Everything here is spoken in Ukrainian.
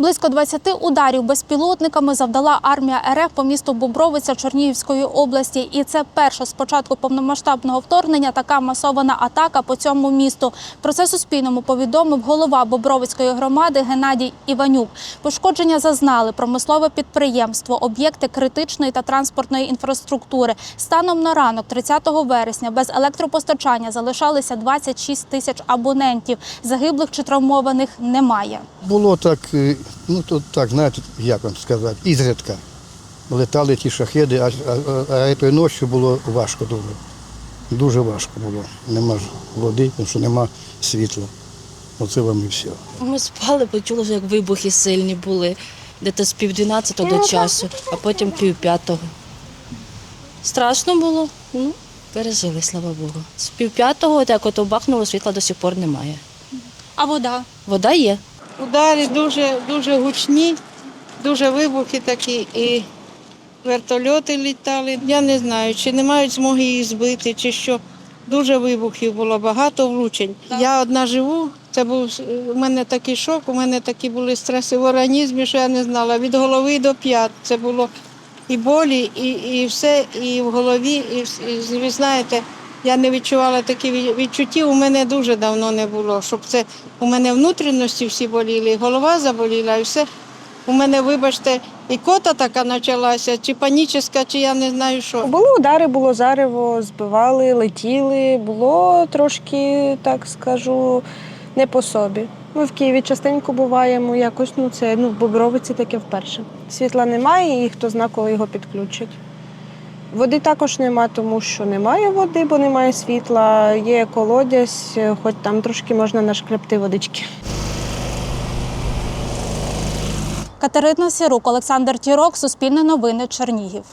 Близько 20 ударів безпілотниками завдала армія РФ по місту Бобровиця Чернігівської області. І це перша з початку повномасштабного вторгнення така масована атака по цьому місту. Про це Суспільному повідомив голова Бобровицької громади Геннадій Іванюк. Пошкодження зазнали промислове підприємство, об'єкти критичної та транспортної інфраструктури. Станом на ранок, 30 вересня, без електропостачання залишалися 26 тисяч абонентів. Загиблих чи травмованих немає. Було так, е, ну то так, знаєте, як вам сказати, ізредка. Летали ті шахеди, а, а, а ночі було важко дуже. Дуже важко було. Нема ж води, тому що нема світла. Оце вам і все. Ми спали, почули, як вибухи сильні були, десь з пів дванадцятого до часу, а потім пів п'ятого. Страшно було, ну, пережили, слава Богу. З пів п'ятого, як ото бахнуло, світла до сих пор немає. А вода? Вода є. Удари дуже, дуже гучні, дуже вибухи такі і вертольоти літали. Я не знаю, чи не мають змоги їх збити, чи що. Дуже вибухів було, багато влучень. Я одна живу, це був у мене такий шок, у мене такі були стреси в організмі, що я не знала. Від голови до п'ят. Це було і болі, і, і все, і в голові, і, і ви знаєте, я не відчувала такі від- відчуттів, у мене дуже давно не було, щоб це у мене внутрішності всі боліли, і голова заболіла, і все. У мене, вибачте, і кота така почалася, чи панічна, чи я не знаю що. Були удари, було зарево, збивали, летіли. Було трошки, так скажу, не по собі. Ми в Києві частенько буваємо, якось ну це ну, в Бобровиці таке вперше. Світла немає, і хто зна, коли його підключать. Води також нема, тому що немає води, бо немає світла. Є колодязь, хоч там трошки можна нашкрепти водички. Катерина Сірук, Олександр Тірок, Суспільне новини, Чернігів.